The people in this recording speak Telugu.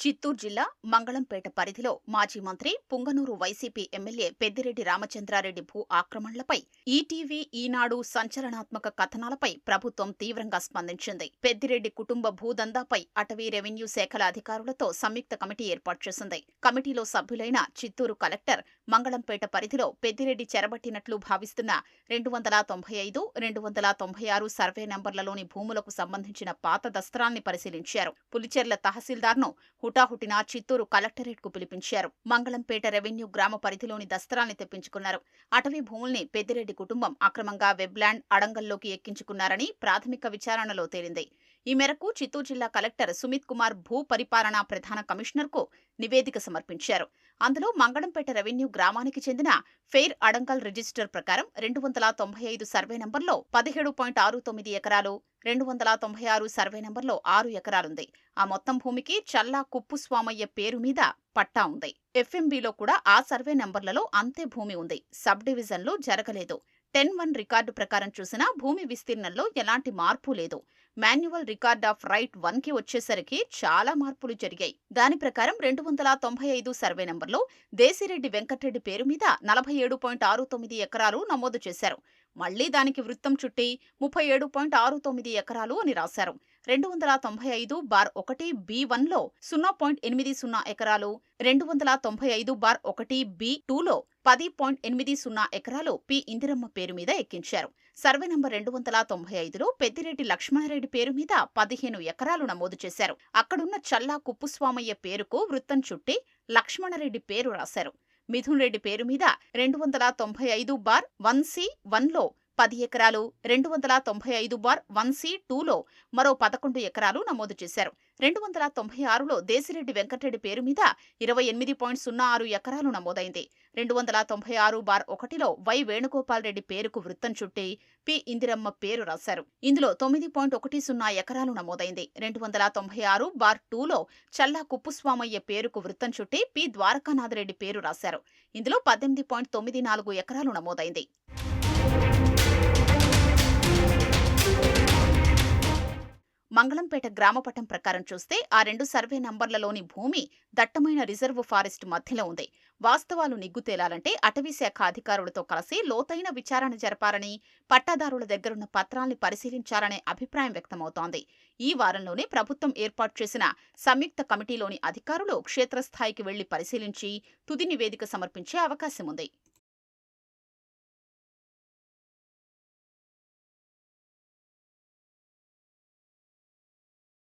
చిత్తూరు జిల్లా మంగళంపేట పరిధిలో మాజీ మంత్రి పుంగనూరు వైసీపీ ఎమ్మెల్యే పెద్దిరెడ్డి రామచంద్రారెడ్డి భూ ఆక్రమణలపై ఈటీవీ ఈనాడు సంచలనాత్మక కథనాలపై ప్రభుత్వం తీవ్రంగా స్పందించింది. పెద్దిరెడ్డి కుటుంబ భూదందాపై అటవీ రెవెన్యూ శాఖల అధికారులతో సంయుక్త కమిటీ ఏర్పాటు చేసింది. కమిటీలో సభ్యులైన చిత్తూరు కలెక్టర్ మంగళంపేట పరిధిలో పెద్దిరెడ్డి చెరబట్టినట్లు భావిస్తున్న రెండు వందల తొంభై ఐదు రెండు వందల తొంభై ఆరు సర్వే నంబర్లలోని భూములకు సంబంధించిన పాత దస్త్రాల్ని పరిశీలించారు. పులిచెర్ల తహసీల్దార్ను హుటాహుటిన చిత్తూరు కలెక్టరేట్కు పిలిపించారు. మంగళంపేట రెవెన్యూ గ్రామ పరిధిలోని దస్త్రాల్ని తెప్పించుకున్నారు. అటవీ భూముల్ని పెద్దిరెడ్డి కుటుంబం అక్రమంగా వెబ్లాండ్ అడంగల్లోకి ఎక్కించుకున్నారని ప్రాథమిక విచారణలో తేలింది. ఈ మేరకు చిత్తూరు జిల్లా కలెక్టర్ సుమిత్ కుమార్ భూ పరిపాలనా ప్రధాన కమిషనర్కు నివేదిక సమర్పించారు. అందులో మంగళంపేట రెవెన్యూ గ్రామానికి చెందిన ఫెయిర్ అడంకల్ రిజిస్టర్ ప్రకారం రెండు వందల తొంభై ఐదు సర్వే నంబర్లో పదిహేడు పాయింట్ ఆరు తొమ్మిది ఎకరాలు రెండు వందల తొంభై ఆరు సర్వే నంబర్లో ఆరు ఎకరాలుంది. ఆ మొత్తం భూమికి చల్లా కుప్పుస్వామయ్య పేరు మీద పట్టా ఉంది. ఎఫ్ఎంబీలో కూడా ఆ సర్వే నంబర్లలో అంతే భూమి ఉంది. సబ్ డివిజన్లు జరగలేదు. టెన్ వన్ రికార్డు ప్రకారం చూసినా భూమి విస్తీర్ణంలో ఎలాంటి మార్పు లేదు. మాన్యువల్ రికార్డ్ ఆఫ్ రైట్ వన్కి వచ్చేసరికి చాలా మార్పులు జరిగాయి. దాని ప్రకారం రెండు వందల తొంభై ఐదు సర్వే నంబర్లో దేశిరెడ్డి వెంకటరెడ్డి పేరు మీద నలభై ఏడు పాయింట్ ఆరు తొమ్మిది ఎకరాలు నమోదు చేశారు. మళ్ళీ దానికి వృత్తం చుట్టి ముప్పై ఏడు పాయింట్ ఆరు తొమ్మిది ఎకరాలు అని రాశారు. రెండు వందల తొంభై ఐదు బార్ ఒకటి బి వన్లో సున్నా పాయింట్ ఎనిమిది సున్నా ఎకరాలు రెండు వందల తొంభై ఐదు బార్ ఒకటి బి టూలో పది పాయింట్ ఎనిమిది సున్నా ఎకరాలు పి ఇందిరమ్మ పేరు మీద ఎక్కించారు. సర్వే నంబర్ రెండు వందల తొంభై ఐదులో పెద్దిరెడ్డి లక్ష్మారెడ్డి పేరు మీద పదిహేను ఎకరాలు నమోదు చేశారు. అక్కడున్న చల్లా కుప్పుస్వామయ్య పేరుకు వృత్తం చుట్టి లక్ష్మణరెడ్డి పేరు రాశారు. మిథున్ రెడ్డి పేరు మీద రెండు వందల తొంభై ఐదు బార్ వన్ సి వన్లో పది ఎకరాలు రెండు వందల తొంభై ఐదు బార్ వన్ సి టూలో మరో పదకొండు ఎకరాలు నమోదు చేశారు. రెండు వందల తొంభై ఆరులో దేశిరెడ్డి వెంకటరెడ్డి పేరు మీద ఇరవై ఎనిమిది పాయింట్ సున్నా ఆరు ఎకరాలు నమోదైంది. రెండు వందల తొంభై ఆరు బార్ ఒకటిలో వై వేణుగోపాల్ రెడ్డి పేరుకు వృత్తం చుట్టి పి ఇందిరమ్మ పేరు రాశారు. ఇందులో తొమ్మిది పాయింట్ ఒకటి సున్నా ఎకరాలు నమోదైంది. రెండు వందల తొంభై ఆరు బార్ టూలో చల్లా కుప్పుస్వామయ్య పేరుకు వృత్తం చుట్టి పి ద్వారకానాథరెడ్డి పేరు రాశారు. ఇందులో పద్దెనిమిది పాయింట్ తొమ్మిది నాలుగు ఎకరాలు నమోదైంది. మంగళంపేట గ్రామపటం ప్రకారం చూస్తే ఆ రెండు సర్వే నంబర్లలోని భూమి దట్టమైన రిజర్వ్ ఫారెస్ట్ మధ్యలో ఉంది. వాస్తవాలు నిగ్గు తేలాలంటే అటవీశాఖ అధికారులతో కలిసి లోతైన విచారణ జరపాలని పట్టాదారుల దగ్గరున్న పత్రాల్ని పరిశీలించాలనే అభిప్రాయం వ్యక్తమవుతోంది. ఈ వారంలోనే ప్రభుత్వం ఏర్పాటు చేసిన సంయుక్త కమిటీలోని అధికారులు క్షేత్రస్థాయికి వెళ్ళి పరిశీలించి తుది నివేదిక సమర్పించే అవకాశం ఉంది